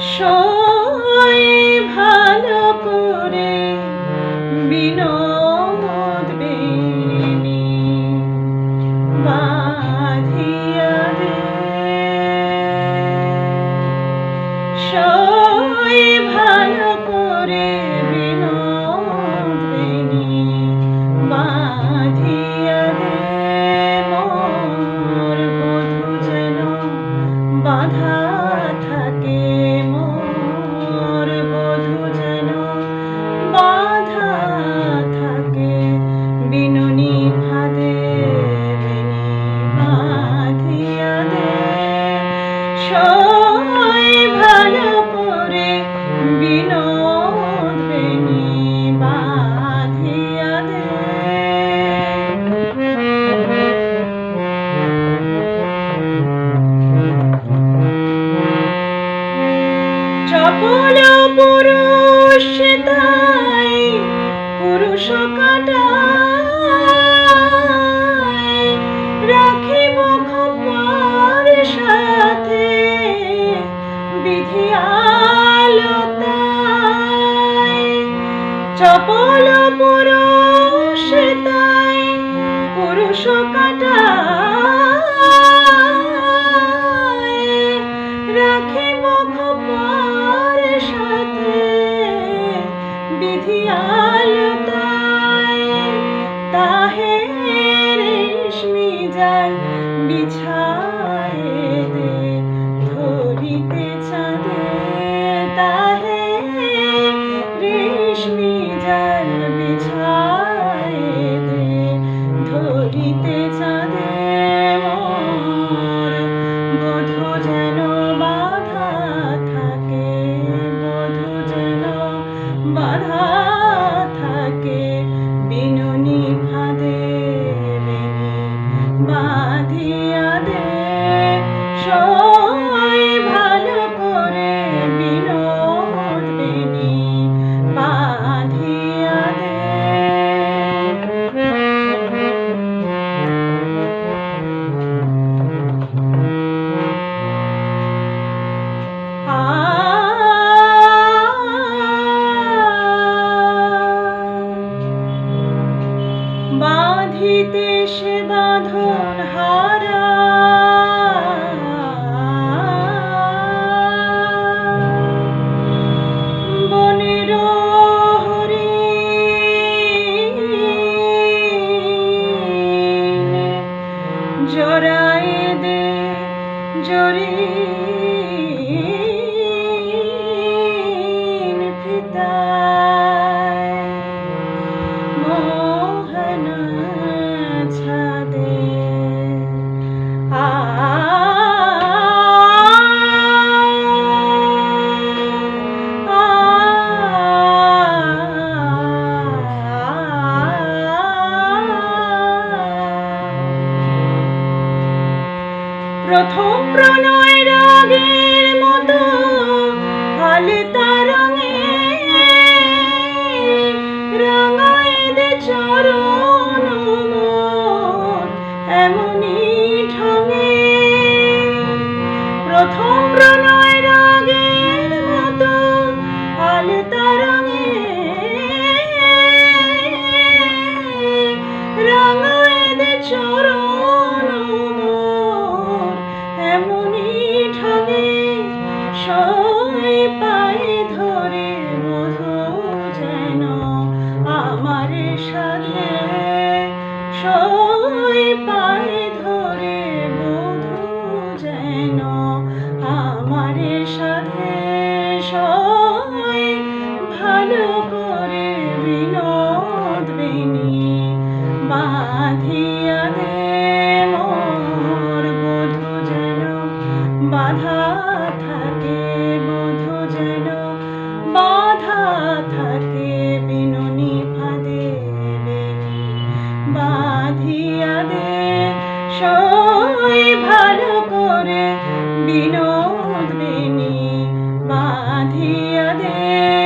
সই ভালো করে বিনোদ বেনি দে। সই ভালো করে বিনোদ বেনি বাঁধিয়া বাধা থাকে। সকল পুরুষ তাই পুরুষ কাটায় রাখি সাথে বিধি আলোতায় চপল পুরুষ তাই পুরুষ কাটায় বিছায়েতে ধরিতে চাঁদে তাহে রেশমি জাল বিছায়েতে ধরিতে সাধে সই পায় Vinod Vini Madhya